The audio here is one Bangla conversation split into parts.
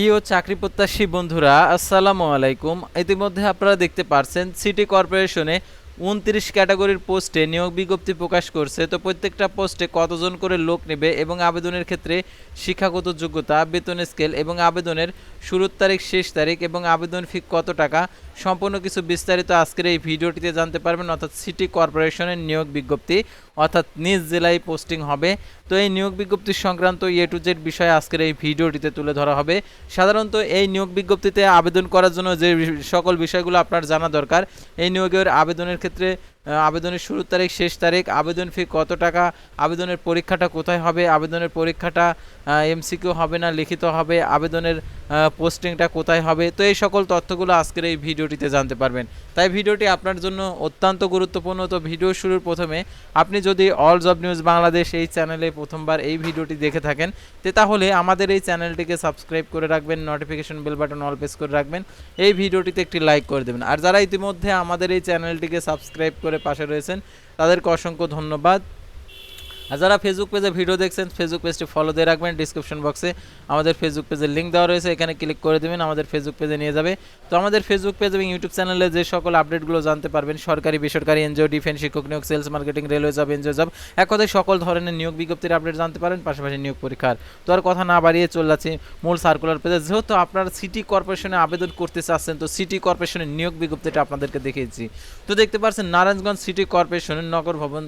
প্রিয় চাকরি প্রত্যাশী বন্ধুরা, আসসালামু আলাইকুম। ইতিমধ্যে আপনারা দেখতে পারছেন, সিটি কর্পোরেশনে উনত্রিশ ক্যাটাগরির পোস্টে নিয়োগ বিজ্ঞপ্তি প্রকাশ করছে। তো প্রত্যেকটা পোস্টে কতজন করে লোক নেবে এবং আবেদনের ক্ষেত্রে শিক্ষাগত যোগ্যতা, বেতন স্কেল এবং আবেদনের শুরুর তারিখ, শেষ তারিখ এবং আবেদন ফি কত টাকা সম্পূর্ণ কিছু বিস্তারিত আজকের এই ভিডিওটিতে জানতে পারবেন। অর্থাৎ সিটি কর্পোরেশনের নিয়োগ বিজ্ঞপ্তি, অর্থাৎ নিজ জেলায় পোস্টিং হবে। তো এই নিয়োগ বিজ্ঞপ্তি সংক্রান্ত এ টু জেড বিষয়ে আজকের এই ভিডিওটিতে তুলে ধরা হবে। সাধারণত এই নিয়োগ বিজ্ঞপ্তিতে আবেদন করার জন্য যে সকল বিষয়গুলো আপনার জানা দরকার, এই নিয়োগের আবেদনের ক্ষেত্রে আবেদনের শুরুর তারিখ, শেষ তারিখ, আবেদন ফি কত টাকা, আবেদনের পরীক্ষাটা কোথায় হবে, আবেদনের পরীক্ষাটা এমসিকিউ হবে না, লিখিত হবে, আবেদনের পোস্টিংটা কোথায় হবে, তো এই সকল তথ্যগুলো আজকের এই ভিডিওটিতে জানতে পারবেন। তাই ভিডিওটি আপনার জন্য অত্যন্ত গুরুত্বপূর্ণ, তো ভিডিও শুরুর প্রথমে আপনি যদি অল জব নিউজ বাংলাদেশ এই চ্যানেলে প্রথমবার এই ভিডিওটি দেখে থাকেন, তে তাহলে আমাদের এই চ্যানেলটিকে সাবস্ক্রাইব করে রাখবেন notification bell button all press করে রাখবেন, এই ভিডিওটিতে একটি লাইক করে দেবেন। আর যারা ইতিমধ্যে আমাদের এই চ্যানেলটিকে সাবস্ক্রাইব করে পাশে রয়েছেন। তাদেরকে অসংখ্য ধন্যবাদ। আর যারা ফেসবুক পেজে ভিডিও দেখছেন ফেসবুক পেজটি ফলো দিয়ে রাখবেন ডিসক্রিপশন বক্সে আমাদের ফেসবুক পেজের লিঙ্ক দেওয়া রয়েছে, এখানে ক্লিক করে দেবেন, আমাদের ফেসবুক পেজে নিয়ে যাবে। তো আমাদের ফেসবুক পেজ এবং ইউটিউব চ্যানেলে যে সকল আপডেটগুলো জানতে পারবেন, সরকারি, বেসরকারি এনজিও ডিফেন্স শিক্ষক নিয়োগ sales marketing railway job NGO job এক কথায় সকল ধরনের নিয়োগ বিজ্ঞপ্তির আপডেট জানতে পারেন, পাশাপাশি নিয়োগ পরীক্ষার। তো আর কথা না বাড়িয়ে চলে যাচ্ছি মূল সার্কুলার পেজে যেহেতু আপনারা সিটি কর্পোরেশনে আবেদন করতে চাচ্ছেন, তো সিটি কর্পোরেশনের নিয়োগ বিজ্ঞপ্তিটা আপনাদেরকে দেখিয়েছি। তো দেখতে পাচ্ছেন, নারায়ণগঞ্জ সিটি কর্পোরেশনের নগর ভবন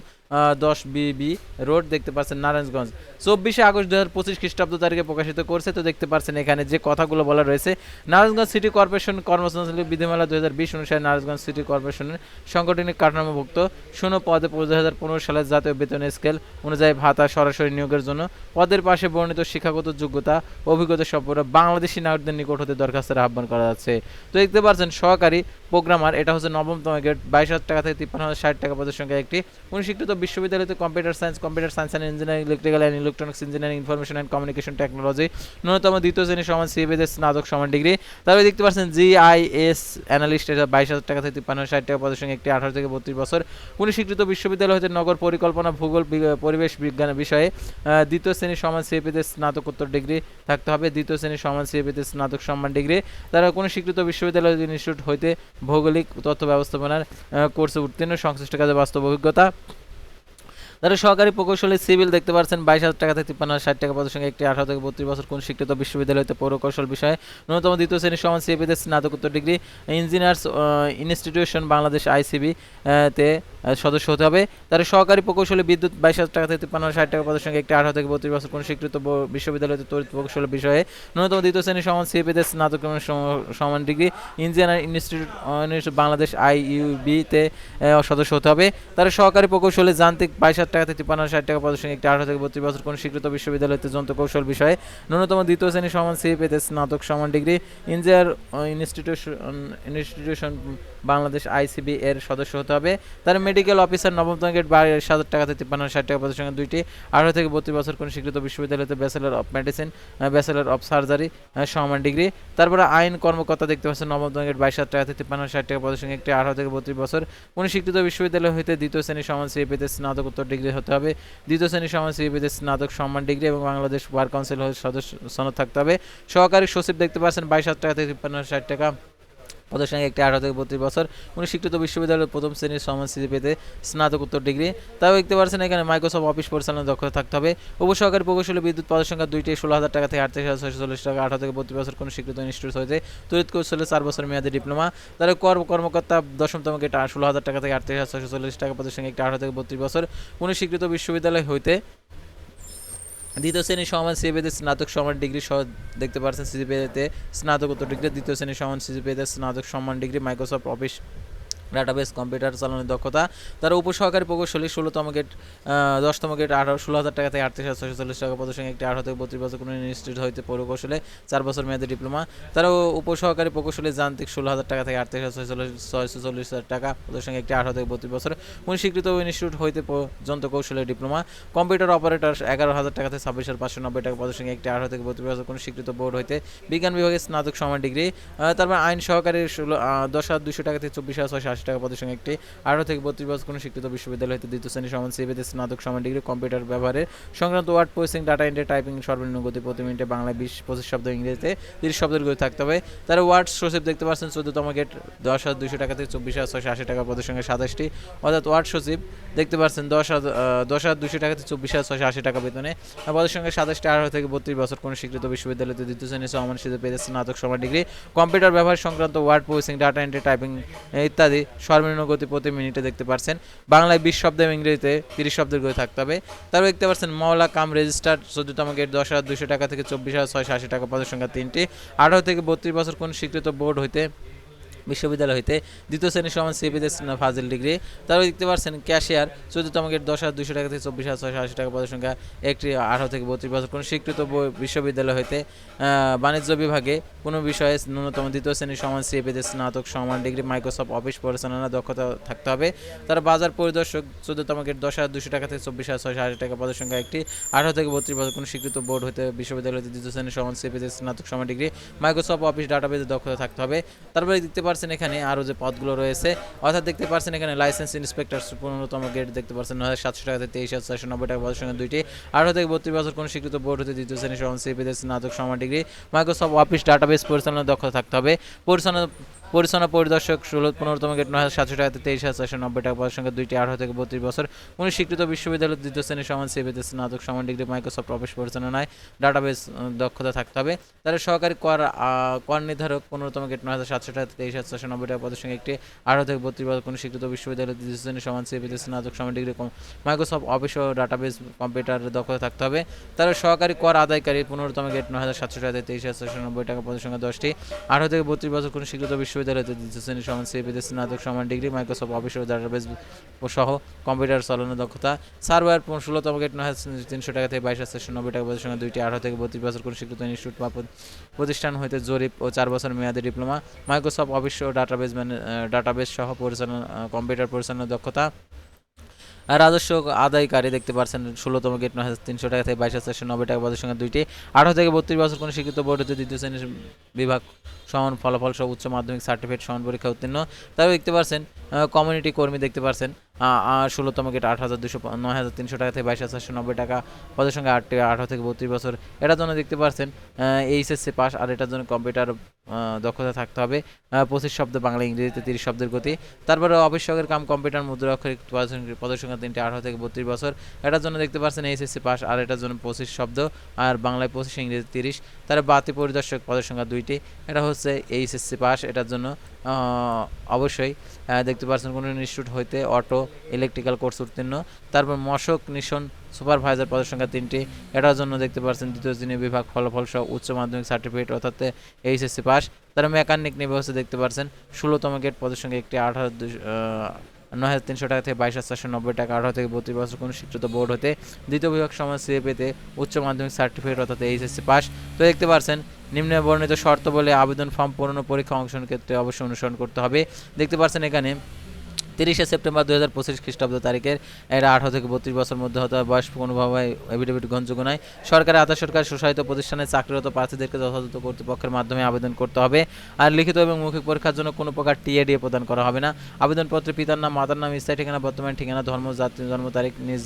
দশ বিবি রোড দেখতে পাচ্ছেন নারায়ণগঞ্জ। চব্বিশে আগস্ট দু হাজার পঁচিশ খ্রিস্টাব্দ তারিখে প্রকাশিত করছে। তো দেখতে পাচ্ছেন এখানে যে কথাগুলো বলা রয়েছে, নারায়ণগঞ্জ সিটি কর্পোরেশন কর্মসংস্থান বিধিমালা দু হাজার বিশ অনুসারে নারায়ণগঞ্জ সিটি কর্পোরেশনের সাংগঠনিক কাঠামোভুক্ত শূন্য পদে দু হাজার পনেরো সালের জাতীয় বেতন স্কেল অনুযায়ী ভাতা সরাসরি নিয়োগের জন্য পদের পাশে বর্ণিত শিক্ষাগত যোগ্যতা, অভিজ্ঞতা সম্পর্কে বাংলাদেশি নাগরিকদের নিকট হতে দরখাস্তের আহ্বান করা যাচ্ছে। তো দেখতে পাচ্ছেন সহকারী প্রোগ্রামার, এটা হচ্ছে নবমতম গেট বাইশ হাজার টাকা থেকে তিপ্পান্ন হাজার ষাট টাকা পদের সংখ্যা একটি অনুশিক্ষিত বিশ্ববিদ্যালয়তে computer science computer science and engineering electrical and electronics engineering information and communication technology ন্যূনতম দ্বিতীয় শ্রেণি সমান সিবিএস স্নাতক সমান ডিগ্রি তারপরে দেখতে পাচ্ছেন জিআইএস অ্যানালিস্ট এটা বাইশ হাজার টাকা থেকে তিপ্পান্ন ষাট টাকা পদের সঙ্গে একটি আঠারো থেকে বত্রিশ বছর। কোনো স্বীকৃত বিশ্ববিদ্যালয় হতে নগর পরিকল্পনা, ভূগোল পরিবেশ বিজ্ঞান বিষয়ে দ্বিতীয় শ্রেণির সমান সিএপিতে স্নাতকোত্তর ডিগ্রি থাকতে হবে। দ্বিতীয় শ্রেণির সমান সিএপিতে স্নাতক সম্মান ডিগ্রি তারা কোনো স্বীকৃত বিশ্ববিদ্যালয় ইনস্টিটিউট হইতে ভৌগোলিক তথ্য ব্যবস্থাপনার কোর্সে উত্তীর্ণ, সংশ্লিষ্ট কাজে বাস্তব অভিজ্ঞতা। তারা সহকারী প্রকৌশলী সিভিল দেখতে পাচ্ছেন, বাইশ হাজার টাকা থেকে তিপ্পান্ন ষাট টাকা পদের সঙ্গে একটি আঠারো থেকে বত্রিশ বছর কোন শিক্ষিত বিশ্ববিদ্যালয়তে পৌরকৌশল বিষয়ে। ন্যূনতম দ্বিতীয় শ্রেণির সমান সিএপিতে স্নাতকোত্তর degree, engineers institution, Bangladesh ICB তে সদস্য হতে হবে। তার সহকারী প্রকৌশলী বিদ্যুৎ বাইশ হাজার টাকা থেকে তিপ্পান্ন ষাট টাকা পদের সঙ্গে একটি আঠারো থেকে বত্রিশ বছর কোন স্বীকৃত ব- বিশ্ববিদ্যালয়তে তড়িৎ প্রকৌশল বিষয়ে ন্যূনতম দ্বিতীয় শ্রেণির সমান সিএপিতে স্নাতক সমান degree. Engineer institute Bangladesh IUB তে আহ, সদস্য হতে হবে। তার সহকারী প্রকৌশলী যান্ত্রিক বাইশ হাজার টাকা থেকে তিপ্পান্ন ষাট টাকা পদের সঙ্গে একটি আঠারো থেকে বত্রিশ বছর কোন স্বীকৃত বিশ্ববিদ্যালয়তে যন্ত্র কৌশল বিষয়ে ন্যূনতম দ্বিতীয় শ্রেণির সমান সিএপিতে স্নাতক সমান degree. Engineer institution institution Bangladesh ICB এর সদস্য হতে হবে। তার মেডিকেল অফিসার নবম গেট বাইশ হাজার টাকা থেকে তিপ্পান্ন ষাট টাকা পদের সঙ্গে দুইটি আঠারো থেকে বত্রিশ বছর কোন স্বীকৃত বিশ্ববিদ্যালয়তে bachelor of medicine bachelor of surgery সমান ডিগ্রি তারপরে আইন কর্মকর্তা দেখতে পাচ্ছেন নবম গেট বাইশ হাজার টাকা থেকে তিপ্পান্ন ষাট টাকা পদের সঙ্গে একটি আঠারো থেকে বত্রিশ বছর কোনো স্বীকৃত বিশ্ববিদ্যালয় হইতে দ্বিতীয় শ্রেণির সমান সিএপিতে স্নাতকোত্তর ডিগ্রি হতে হবে। দ্বিতীয় শ্রেণির সমান সিএপিতে স্নাতক সম্মান ডিগ্রি এবং বাংলাদেশ বার কাউন্সিল সদস্য সনদ থাকতে হবে। সহকারী সচিব দেখতে পাচ্ছেন বাইশ হাজার টাকা থেকে তিপ্পান্ন ষাট টাকা সঙ্গে একটি আঠারো থেকে বত্রিশ বছর উনি স্বীকৃত বিশ্ববিদ্যালয়ের প্রথম শ্রেণির সমান পেতে স্নাতকোত্তর ডিগ্রি। তাও দেখতে পারছেন এখানে মাইক্রোসফট অফিস পরিচালনার দক্ষতা থাকতে হবে। উপসহকারী প্রকৌশলী বিদ্যুৎ পদের সংখ্যা দুইটি, ষোলো হাজার টাকা থেকে আটত্রিশ হাজার ছয়শো চল্লিশ টাকা, আঠারো থেকে বত্রিশ বছর কোনো স্বীকৃত ইনস্টিটিউট হয়েছে তড়িৎ কৌশলে চার বছর মেয়াদী ডিপ্লোমা তার কর কর্মকর্তা দশমতম গেট ষোলো হাজার টাকা থেকে আটত্রিশ হাজার ছয়শো চল্লিশ টাকা পদের সঙ্গে একটি আঠারো থেকে বত্রিশ বছর কোনো স্বীকৃত বিশ্ববিদ্যালয় হইতে। দ্বিতীয় শ্রেণির সমান সিজিপিএতে স্নাতক সমান ডিগ্রি সহ দেখতে পাচ্ছেন সিজিপিএতে স্নাতকোত্তর ডিগ্রি দ্বিতীয় শ্রেণির সমান সিজিপিএতে স্নাতক সমান degree Microsoft office database, computer চালানোর দক্ষতা। তার উপসহকারী প্রকৌশলী ষোলোতম গেট দশতম গেট, আঠারো, ষোলো হাজার টাকা থেকে আটত্রিশ হাজার ছয়শো চল্লিশ টাকা পদের একটি আঠারো থেকে বত্রিশ বছর কোনো ইনস্টিটিউট হইতে পৌরকৌশলে চার বছর মেয়াদী ডিপ্লোমা। তারও উপসহকারী প্রকৌশলী যান্ত্রিক ষোলো হাজার টাকা থেকে আটত্রিশ হাজার ছয়শো ছয়শো চল্লিশ হাজার টাকা ওদের একটি আঠারো থেকে বত্রিশ বছর কোন স্বীকৃত ইনস্টিটিউট হইতে যন্ত্র কৌশলের ডিপ্লোমা। কম্পিউটার অপারেটর এগারো হাজার টাকা থেকে ছাব্বিশ হাজার পাঁচশো নব্বই টাকা পদের একটি আঠারো থেকে বত্রিশ বছর কোন স্বীকৃত বোর্ড হইতে বিজ্ঞান বিভাগে স্নাতক সমান ডিগ্রি। তারপর আইন সহকারী ষোলো দশ হাজার দুশো টাকা থেকে চব্বিশ হাজার ছয়শো আশি টাকা পদের সঙ্গে একটি আঠারো থেকে বত্রিশ বছর কোনো শিক্ষিত বিশ্ববিদ্যালয় হতে দ্বিতীয় শ্রেণি সমান সিভিতে স্নাতক, সমান ডিগ্রি, কম্পিউটার ব্যবহারের সংক্রান্ত word processing, data entry, typing, সর্বনিম্ন গতি প্রতি মিনিটে বাংলায় বিশ, পঁচিশ শব্দ ইংরেজিতে তিরিশ শব্দের গতি থাকতে হবে। তারা ওয়ার্ড সচিব দেখতে পাচ্ছেন, চোদ্দতম গেট দশ হাজার দুশো টাকা থেকে চব্বিশ হাজার ছয়শো আশি টাকা পদের সঙ্গে সাতাশটি। অর্থাৎ ওয়ার্ড সচিব দেখতে পাচ্ছেন, দশ হাজার দশ হাজার দুশো টাকা থেকে চব্বিশ হাজার ছয়শো আশি টাকা বেতনে। পদের সঙ্গে সাতাশটি, আঠারো থেকে বত্রিশ বছর কোনো স্বীকৃত বিশ্ববিদ্যালয়তে দ্বিতীয় শ্রেণি সমানসিত পেতে স্নাতক, সমান ডিগ্রি, কম্পিউটার ব্যবহার সংক্রান্ত word processing, data entry, typing ইত্যাদি। সর্বনিম্ন গতি প্রতি মিনিটে দেখতে পারছেন। বাংলায় বিশ শব্দ এবং ইংরেজিতে তিরিশ শব্দের গতি থাকতে হবে। তারপর দেখতে পাচ্ছেন মওলা কাম রেজিস্টার চোদ্দতম গেট দশ হাজার দুশো টাকা থেকে চব্বিশ হাজার ছয়শো আশি টাকা পদের সংখ্যা তিনটি। আঠারো থেকে বত্রিশ বছর কোন স্বীকৃত বোর্ড হইতে বিশ্ববিদ্যালয় হইতে দ্বিতীয় শ্রেণির সমান সিপিতে ফাজিল ডিগ্রি। তারপরে দেখতে পাচ্ছেন ক্যাশিয়ার চোদ্দতম গেট দশ হাজার দুশো টাকা থেকে চব্বিশ হাজার ছয়শো আশি টাকা পদের সংখ্যা একটি আঠারো থেকে বত্রিশ বছর। কোনো স্বীকৃত বিশ্ববিদ্যালয় হইতে বাণিজ্য বিভাগে কোনো বিষয়ে ন্যূনতম দ্বিতীয় শ্রেণির সমান সিপিতে স্নাতক সমান ডিগ্রি মাইক্রোসফট অফিস পরিচালনা দক্ষতা থাকতে হবে। তারা বাজার পরিদর্শক চোদ্দতম গেট দশ হাজার দুশো টাকা থেকে চব্বিশ হাজার ছয়শো আশি টাকা পদের সংখ্যা একটি আঠারো থেকে বত্রিশ বছর। কোনো স্বীকৃত বোর্ড হইতে বিশ্ববিদ্যালয়তে দ্বিতীয় শ্রেণির সমান সিপিতে স্নাতক সমান ডিগ্রি মাইক্রোসফট অফিস ডাটাবেজে দক্ষতা থাকতে হবে। তারপরে দেখতে পাচ্ছেন এখানে, আরও যে পদগুলো রয়েছে, অর্থাৎ দেখতে পারছেন এখানে লাইসেন্স ইন্সপেক্টর পনেরোতম গেট দেখতে পাচ্ছেন নয় হাজার সাতশো টাকা তেইশ হাজার চারশো নব্বই টাকা পদের সঙ্গে দুইটি। আঠারো থেকে বত্রিশ বছর কোনো স্বীকৃত বোর্ড হতে দ্বিতীয় শ্রেণি সমান সিপিদের স্নাতক সমান ডিগ্রি মাইক্রোসফট অফিস ডাটাবেস পরিচালনা দক্ষতা থাকতে হবে। পরিচালনা পরিচালনা পরিদর্শক ষোলো পনেরোতম গেট নয় হাজার সাতশো টাকা থেকে তেইশ হাজার ছয়শো নব্বই টাকা পদের সঙ্গে দুইটি আঠারো থেকে বত্রিশ বছর। কোনো স্বীকৃত বিশ্ববিদ্যালয় দ্বিতীয় শ্রেণির সমান সিপিতে স্নাতক সমান ডিগ্রি মাইক্রোসফট অফিস পরিচালনায় ডাটাবেস দক্ষতা থাকতে হবে। তার সহকারী কর কর নির্ধারক পনেরোতম গেট নয় হাজার সাতশো টাকা তেইশ হাজার ছয়শো নব্বই টাকা পদের সঙ্গে একটি আঠারো থেকে বত্রিশ বছর কোনো স্বীকৃত বিশ্ববিদ্যালয় দ্বিতীয় শ্রেণি সমান সিপিতে স্নাতক সমান ডিগ্রি মাইক্রোসফট অফিস ও ডাটাবেস কম্পিউটারের দক্ষতা থাকতে হবে। তার সহকারী কর আদায়কারী পনেরোতম গেট নয় হাজার সাতশো টাকা তেইশ হাজার ছয়শো নব্বই টাকা পদের সঙ্গে দশটি, আঠারো থেকে বত্রিশ বছর কোনো স্বীকৃত বিশ্ববিদ্যালয়তে দ্বিতীয় শ্রেণি সমান সিএপিতে স্নাতক সমান ডিগ্রি, মাইক্রোসফট অফিস ডাটাবেস সহ কম্পিউটার চালানোর দক্ষতা। সার্ভার ষোলোতম গেট নয় তিনশো টাকা থেকে বাইশ হাজার নব্বই টাকা সঙ্গে দুইটি, আঠারো থেকে বত্রিশ বছর কোনো স্বীকৃত ইনস্টিটিউট বা প্রতিষ্ঠান হইতে জরিপ ও চার বছর মেয়াদী ডিপ্লোমা। মাইক্রোসফট অফিস ও ডাটাবেস ডাটাবেস সহ পরিচালনা কম্পিউটার পরিচালনা দক্ষতা। রাজস্ব আদায়কারী দেখতে পারছেন ষোলোতম গেট নয় হাজার তিনশো টাকা থেকে বাইশ হাজার চারশো নব্বই টাকা পদের সঙ্গে দুইটি। আঠারো থেকে বত্রিশ বছর কোনো শিক্ষিত বোর্ড দ্বিতীয় শ্রেণির বিভাগ সমান ফলাফল সহ উচ্চ মাধ্যমিক সার্টিফিকেট সমান পরীক্ষা উত্তীর্ণ। তারপর দেখতে পাচ্ছেন কমিউনিটি কর্মী দেখতে পাচ্ছেন ষোলোতম গেট আট হাজার দুশো নয় হাজার তিনশো টাকা থেকে বাইশ হাজার নব্বই টাকা পদের সঙ্গে আট আঠারো থেকে বত্রিশ বছর। এটার জন্য দেখতে পাচ্ছেন এইচএসসি পাস আর এটার জন্য কম্পিউটার দক্ষতা থাকতে হবে। পঁচিশ শব্দ বাংলা ইংরেজিতে তিরিশ শব্দের গতি। তারপরে আবশ্যকের কাম কম্পিউটার মুদ্রা অক্ষরিক পদের- সংখ্যা তিনটে আঠারো থেকে বত্রিশ বছর। এটার জন্য দেখতে পাচ্ছেন এইচএসসি পাস আর এটার জন্য পঁচিশ শব্দ আর বাংলায় পঁচিশ ইংরেজি তিরিশ। তার বাতি পরিদর্শক পদের সংখ্যা দুইটি। এটা হচ্ছে এইচএসসি পাস এটার জন্য অবশ্যই আহ, দেখতে পার্সেন্ট কোনো ইনস্টিটিউট হইতে অটো ইলেকট্রিক্যাল কোর্স উত্তীর্ণ। তারপর মশক নিশন সুপারভাইজার পদের সংখ্যা তিনটি। এটার জন্য দেখতে পাচ্ছেন দ্বিতীয় দিনে বিভাগ ফলাফল সহ উচ্চ মাধ্যমিক সার্টিফিকেট অর্থাৎ এইচএসসি পাস তারা মেকানিক নিয়ে ব্যবস্থা দেখতে পাচ্ছেন ষোলোতম গেট পদের সঙ্গে একটি আঠারো নয় হাজার তিনশো টাকা থেকে বাইশ হাজার চারশো নব্বই টাকা, আঠারো থেকে বত্রিশ বছর কোনো শিক্ষিত বোর্ড হতে দ্বিতীয় বিভাগ সমাজ পেতে উচ্চ মাধ্যমিক সার্টিফিকেট অর্থাৎ এইচএসসি পাস। তো দেখতে পারছেন, নিম্ন বর্ণিত শর্ত বলে আবেদন ফর্ম পূরণ পরীক্ষা অংশন ক্ষেত্রে অবশ্যই অনুসরণ করতে হবে। দেখতে পারছেন এখানে তিরিশে সেপ্টেম্বর দুই হাজার পঁচিশ খ্রিস্টাব্দ তারিখের, এরা আঠারো থেকে বত্রিশ বছর মধ্যে হতে হবে বয়স কোনোভাবে এভিডেভিট গ্রহণযোগ্য নয়। সরকারি আধা সরকার স্বশাসিত প্রতিষ্ঠানে চাকরিরত প্রার্থীদেরকে যথাযথ কর্তৃপক্ষের মাধ্যমে আবেদন করতে হবে। আর লিখিত এবং মৌখিক পরীক্ষার জন্য কোনো প্রকার টিএডিএ প্রদান করা হবে না। আবেদনপত্রে পিতার নাম, মাতার নাম, স্থায়ী ঠিকানা, বর্তমান ঠিকানা, ধর্ম জাতীয় জন্ম তারিখ, নিজ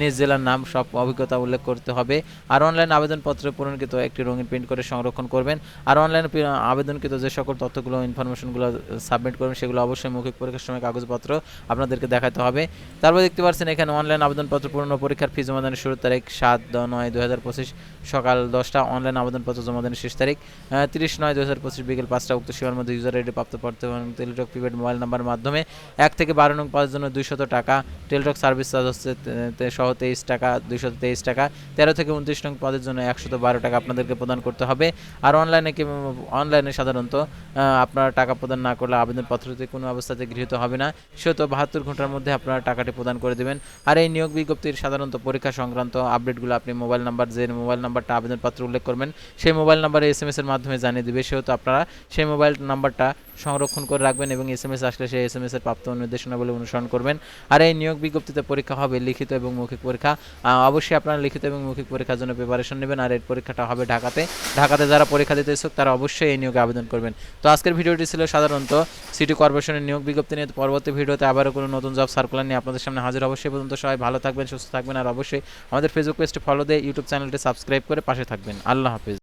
নিজ জেলার নাম, সব অভিজ্ঞতা উল্লেখ করতে হবে। আর অনলাইন আবেদনপত্রে পূরণকৃত একটি রঙিন প্রিন্ট করে সংরক্ষণ করবেন। আর অনলাইন আবেদনকৃত যে সকল তথ্যগুলো ইনফরমেশনগুলো সাবমিট করবেন, সেগুলো অবশ্যই মৌখিক পরীক্ষার সময় কাগজপত্র আপনাদেরকে দেখাতে হবে। তারপর দেখতে পাচ্ছেন এখানে অনলাইন আবেদনপত্র পূরণ পরীক্ষার ফি জমাদানের শুরুর তারিখ সাত নয় দু হাজার পঁচিশ সকাল দশটা। অনলাইন আবেদনপত্র জমাদানের শেষ তারিখ তিরিশ নয় দু হাজার পঁচিশ বিকেল পাঁচটা। উক্ত সীমার মধ্যে ইউজার আইডি প্রাপ্ত পড়তে এবং টেলিটক প্রিপেড মোবাইল নাম্বারের মাধ্যমে এক থেকে বারো নং পাঁচের জন্য দুইশত টাকা টেলিটক সার্ভিস চার্জ হচ্ছে সহ তেইশ টাকা, দুইশত তেইশ টাকা। তেরো থেকে উনত্রিশ নং পদের জন্য একশত বারো টাকা আপনাদেরকে প্রদান করতে হবে। আর অনলাইনে কি অনলাইনে সাধারণত আপনারা টাকা প্রদান না করলে আবেদনপত্রটি কোনো অবস্থাতে গৃহীত হবে না। সেহেতু বাহাত্তর ঘণ্টার মধ্যে আপনারা টাকাটি প্রদান করে দেবেন। আর এই নিয়োগ বিজ্ঞপ্তির সাধারণত পরীক্ষা সংক্রান্ত আপডেটগুলো আপনি মোবাইল নাম্বার, যে মোবাইল নাম্বারটা আবেদনপত্র উল্লেখ করবেন, সেই মোবাইল নাম্বারে এস এম এস এর মাধ্যমে জানিয়ে দেবে। সেহেতু আপনারা সেই মোবাইল নাম্বারটা সংরক্ষণ করে রাখবেন এবং এস এম এস আসলে সেই এস এম এস এর প্রাপ্ত নির্দেশনাবলী অনুসরণ করবেন। আর এই নিয়োগ বিজ্ঞপ্তিতে পরীক্ষা হবে লিখিত এবং মৌখিক পরীক্ষা। অবশ্যই আপনারা লিখিত এবং মৌখিক পরীক্ষার জন্য প্রিপারেশন নেবেন আর এর পরীক্ষাটা হবে ঢাকাতে। ঢাকাতে যারা পরীক্ষা দিতে ইচ্ছুক তারা অবশ্যই এই নিয়োগে আবেদন করবেন। তো আজকের ভিডিওটি ছিল সাধারণত সিটি কর্পোরেশনের নিয়োগ বিজ্ঞপ্তি নিয়ে। পরবর্তী ভিডিওতে আবারও কোনো নতুন জব সার্কুলার নিয়ে আপনাদের সামনে হাজির অবশ্যই পর্যন্ত সবাই ভালো থাকবেন, সুস্থ থাকবেন। আর অবশ্যই আমাদের ফেসবুক পেজটি ফলো দিয়ে ইউটিউব চ্যানেলটি সাবস্ক্রাইব করে পাশে থাকবেন। আল্লাহ হাফিজ।